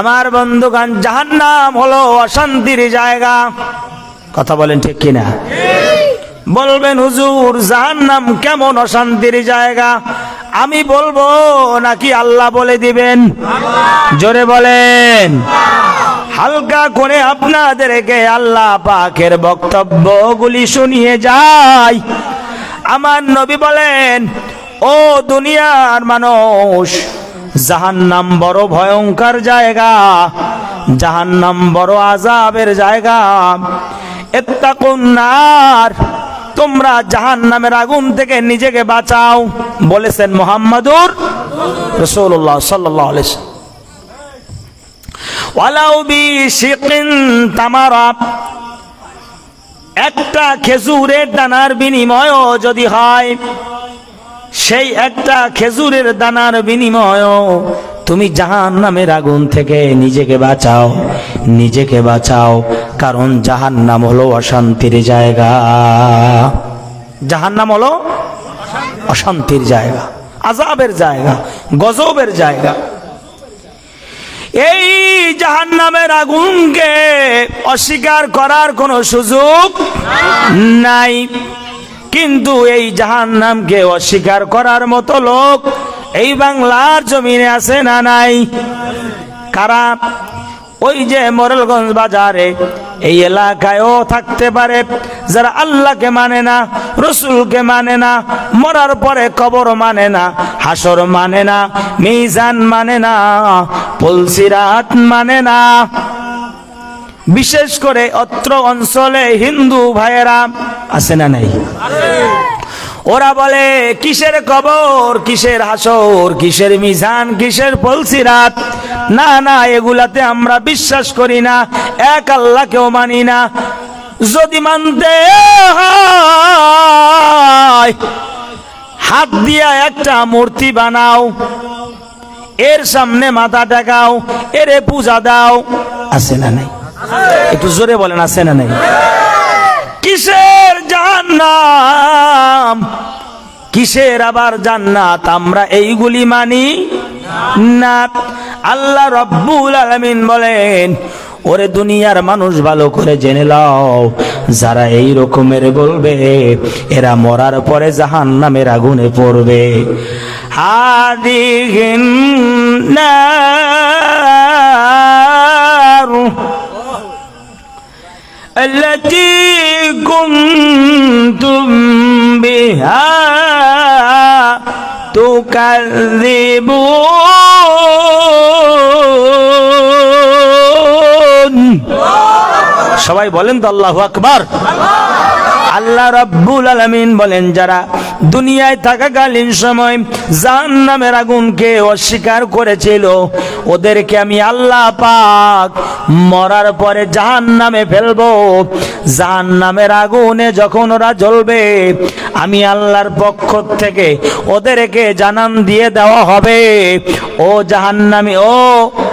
আমার বন্ধুগান জাহান্নাম হলো অশান্তির জায়গা। কথা বলেন ঠিক কিনা? বলবেন, হুজুর, জাহান্নাম কেমন অশান্তির জায়গা? আমি বলব, নাকি আল্লাহ বলে দিবেন? জোরে বলেন। হালকা করে আপনাদেরকে আল্লাহ পাকের বক্তব্যগুলি শুনিয়ে যায় আমার নবী বলেন, ও দুনিয়ার মানুষ জাহান্নাম বড় ভয়ঙ্কর জায়গা, জাহান্নাম বড় আজাবের জায়গা। এত্তাকুন্নার তোমরা জাহান্নামের আগুন থেকে নিজেকে বাঁচাও, বলেছেন মোহাম্মদুর রসুল্লাহ সাল্লাহ তামারা, একটা খেজুরের দানার বিনিময়ও যদি হয় সেই একটা খেজুরের দানার বিনিময়ও তুমি জাহান নামের আগুন থেকে নিজেকে বাঁচাও নিজেকে বাঁচাও, কারণ জাহান নাম হলো অশান্তির জায়গা। জাহান নাম হলো অশান্তির জায়গা আজাবের জায়গা, গজবের জায়গা। এই জাহান নামের আগুনকে অস্বীকার করার কোনো সুযোগ নাই। কিন্তু এই জাহান নামকে অস্বীকার করার মতো লোক এই বাংলার জমিনে আছে না নাই? কারা? ওই যে মোরেলগঞ্জ বাজারে এই এলাকায়ও থাকতে পারে, যারা আল্লাহকে মানে না, রসুলকে মানে না, মরার পরে কবর মানে না, হাসর মানে না, মিজান মানে না পুলসিরাত মানে না। বিশেষ করে অত্র অঞ্চলে হিন্দু ভাইয়েরা আছে না নাই? ওরা বলে, কিসের কবর, কিসের হাসর, কিসের মিজান, কিসের পলসিরাত না না, এগুলাতে আমরা বিশ্বাস করি না, এক আল্লাহকেও মানি না। যদি মানতে হাত দিয়া একটা মূর্তি বানাও, এর সামনে মাথা টাকাও, এরে পূজা দাও, আছে না নাই? একটু জোরে বলেন, আছে না নাই? কিসের জান্নাম কিসের আবার জান্নাত? আমরা এইগুলি মানি না। আল্লাহ রব্বুল আলামিন বলেন, ওরে দুনিয়ার মানুষ ভালো করে জেনে লও যারা এই রকমের বলবে, এরা মরার পরে জাহান নামের আগুনে পড়বে। হাদিহিন নার التي كنتم بها تكذبون সবাই বলেন তো আল্লাহু আকবার আল্লাহ রাব্বুল আলামিন বলেন যারা দুনিয়ায় থাকাকালীন সময় জাহান্নামের আগুনকে অস্বীকার করেছিল। ওদেরকে আমি আল্লাহ পাক মরার পরে জাহান্নামে ফেলব। জাহান্নামের আগুনে যখন ওরা জ্বলবে, আমি আল্লাহর পক্ষ থেকে ওদেরকে জানান দিয়ে দেওয়া হবে। ও জাহান্নামী, ও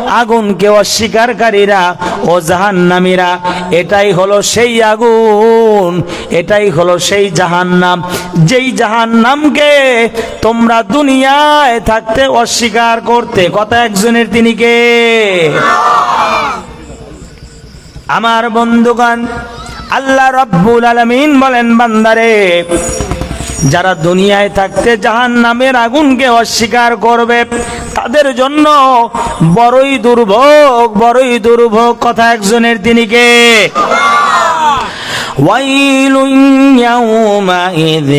আগুনকে অস্বীকারীরা ও জাহান্নামীরা, এটাই হলো সেই আগুন, এটাই হলো সেই জাহান্নাম। যেই জাহান্নামকে তোমরা দুনিয়ায় থাকতে অস্বীকার করতে, কথা একজনের তিনি কে? আমার বন্ধুগণ, আল্লাহ রব্বুল আলামিন বলেন বান্দারে যারা দুনিয়ায় থাকতে জাহান নামের আগুনকে অস্বীকার করবে তাদের জন্য বড়ই দুর্ভোগ বড়ই দুর্ভোগ কথা একজনের তিনি কে ويل يومئذ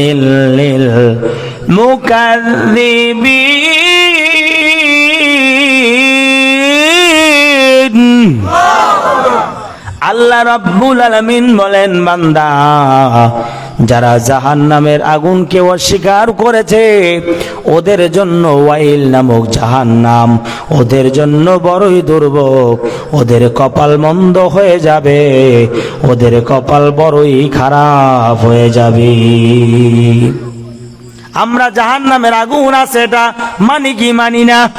للمكذبين আল্লাহ রাব্বুল আলামিন বলেন বান্দা যারা জাহান নামের আগুনকে অস্বীকার করেছে, ওদের জন্য ওয়াইল নামক জাহান্নাম, ওদের জন্য বড়ই দুর্ভোগ, ওদের কপাল মন্দ হয়ে যাবে, ওদের কপাল বড়ই খারাপ হয়ে যাবে। আমরা জাহান নামের আগুন আছে, এটা মানি কি মানি না?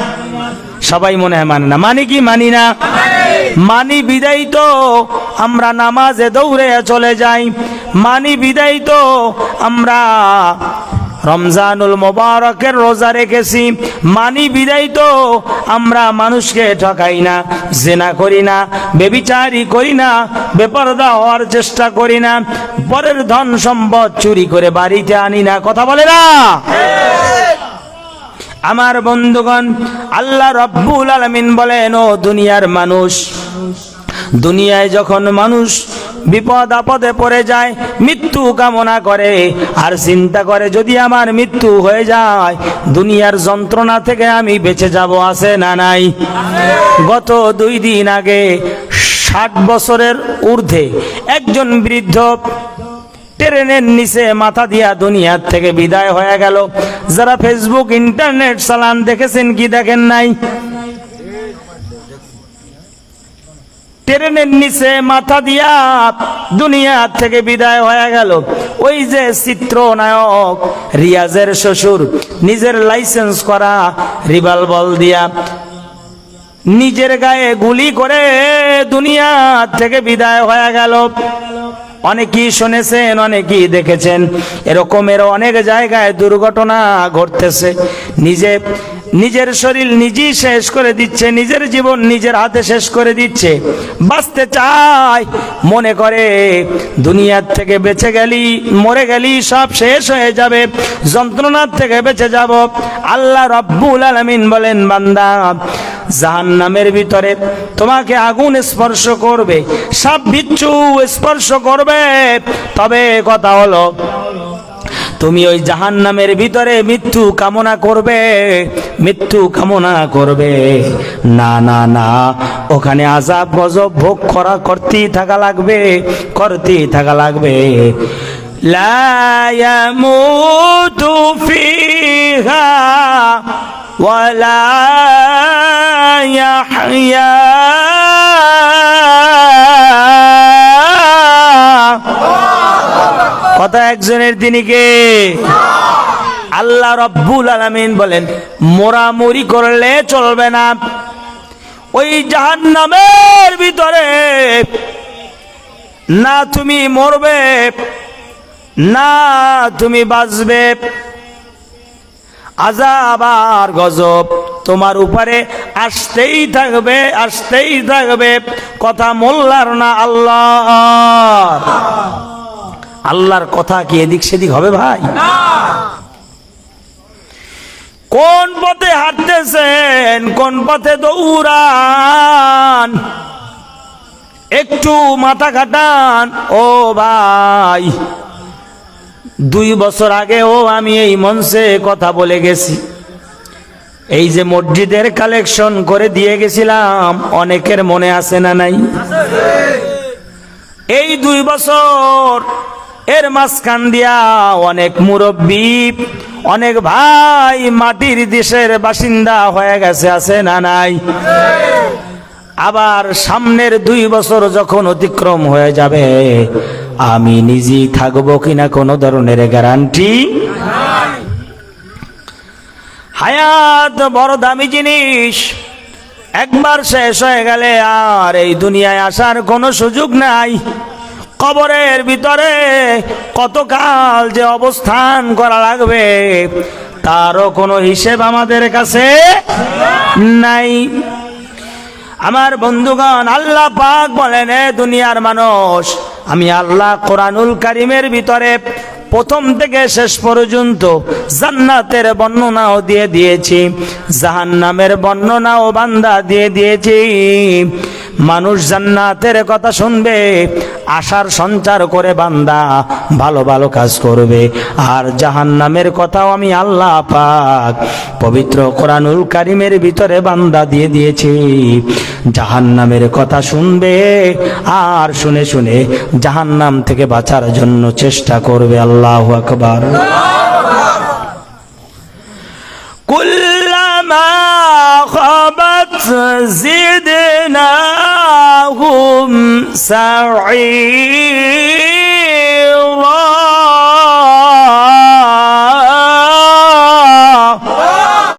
সবাই মনে হয় মানে না। মানি কি মানি না? মানি বিদায় তো, আমরা নামাজে দৌড়ে চলে যাই। মানি বিদায় তো। আমরা রমজানুল মোবারকের রোজা রেখেছি। মানি বিদায় তো। আমরা মানুষকে ঠকাই না, জেনা করি না, বেবিচারি করি না, বেপরদা হওয়ার চেষ্টা করি না পরের ধন সম্পদ চুরি করে বাড়িতে আনি না। কথা বলে না? আমার বন্ধুগণ, আল্লাহ রব্বুল আলমিন বলেন, ও দুনিয়ার মানুষ, দুনিয়ায় যখন মানুষ বিপদ আপদে পড়ে যায়, মৃত্যু কামনা করে। আর চিন্তা করে যদি আমার মৃত্যু হয়ে যায়, দুনিয়ার যন্ত্রণা থেকে আমি বেঁচে যাব, আছে না নাই? গত দুই দিন আগে, ষাট বছরের ঊর্ধ্বে, একজন বৃদ্ধ ট্রেনের নিচে মাথা দিয়া দুনিয়ার থেকে বিদায় হয়ে গেল। যারা ফেসবুক, ইন্টারনেট চালান দেখেছেন কি দেখেন নাই? ট্রেনের নিচে মাথা দিয়া দুনিয়া থেকে বিদায় হয়ে গেল। ওই যে চিত্রনায়ক, রিয়াজের শ্বশুর, নিজের লাইসেন্স করা রিভলভার দিয়া নিজের গায়ে গুলি করে দুনিয়া থেকে বিদায় হয়ে গেল। অনেকেই শুনেছেন, অনেকেই দেখেছেন। এরকমের অনেক জায়গায় দুর্ঘটনা ঘটতেছে। নিজে নিজের শরীর নিজেই শেষ করে দিচ্ছে, নিজের জীবন নিজের হাতে শেষ করে দিচ্ছে। বাঁচতে চায় মনে করে দুনিয়ার থেকে বেঁচে গেলি, মরে গেলি, সব শেষ হয়ে যাবে। যন্ত্রণার থেকে বেঁচে যাব। আল্লাহ রব্বুল আলমিন বলেন, বান্দা জাহান নামের ভিতরে তোমাকে আগুন স্পর্শ করবে, সব বিচ্ছু স্পর্শ করবে। তবে কথা হলো তুমি ওই জাহান নামের ভিতরে মৃত্যু কামনা করবে মৃত্যু কামনা করবে না না না ওখানে আজাব গজব ভোগ করা করতেই থাকা লাগবে করতেই থাকা লাগবে لا يموت فيها ولا يحيا কথা একজনের তিনি কে? আল্লাহ রব্বুল আলামিন বলেন, মোরামুরি করলে চলবে না। ওই জাহান্নামের ভিতরে না তুমি মরবে, না তুমি বাঁচবে। আজাব আর গজব তোমার উপরে আসতেই থাকবে আসতেই থাকবে। কথা মোল্লার না আল্লাহ আল্লাহর কথা কি এদিক সেদিক হবে ভাই? কোন পথে হাঁটতেছেন কোন পথে দৌড়ান? একটু মাথা কাটান ও ভাই। দুই বছর আগে ও আমি এই মঞ্চে কথা বলে গেছি। এই যে মসজিদের কালেকশন করে দিয়ে গেছিলাম অনেকের মনে আছে না নাই? এই দুই বছর এর মাঝখান দিয়া অনেক মুরব্বী, অনেক ভাই মাটির দেশের বাসিন্দা হয়ে গেছে, আছে না নাই? আবার সামনের দুই বছর যখন অতিক্রম হয়ে যাবে, আমি নিজেই থাকব কিনা কোনো ধরনের গ্যারান্টি হায়াত বড় দামি জিনিস, একবার শেষ হয়ে গেলে আর এই দুনিয়ায় আসার কোনো সুযোগ নাই। কবরের ভিতরে কতকাল যে অবস্থান করা লাগবে, তারও কোনো হিসেব আমাদের কাছে নাই। আমার বন্ধুগণ, আল্লাহ পাক বলেন, এ দুনিয়ার মানুষ, আমি আল্লাহ কোরআনুল কারিমের ভিতরে প্রথম থেকে শেষ পর্যন্ত জান্নাতের বর্ণনাও দিয়ে দিয়েছি, জাহান্নামের বর্ণনাও বান্দা দিয়ে দিয়েছি। মানুষ জান্নাতের কথা শুনবে আশার সঞ্চার করে বান্দা ভালো ভালো কাজ করবে। আর জাহান নামের কথাও আমি আল্লাহ পাক পবিত্র কোরআনুল কারিমের ভিতরে বান্দা দিয়ে দিয়েছি। জাহান নামের কথা শুনবে আর শুনে শুনে জাহান নাম থেকে বাঁচার জন্য চেষ্টা করবে আল্লাহ আকবার। কুল্লামা খবত জিদ سعيد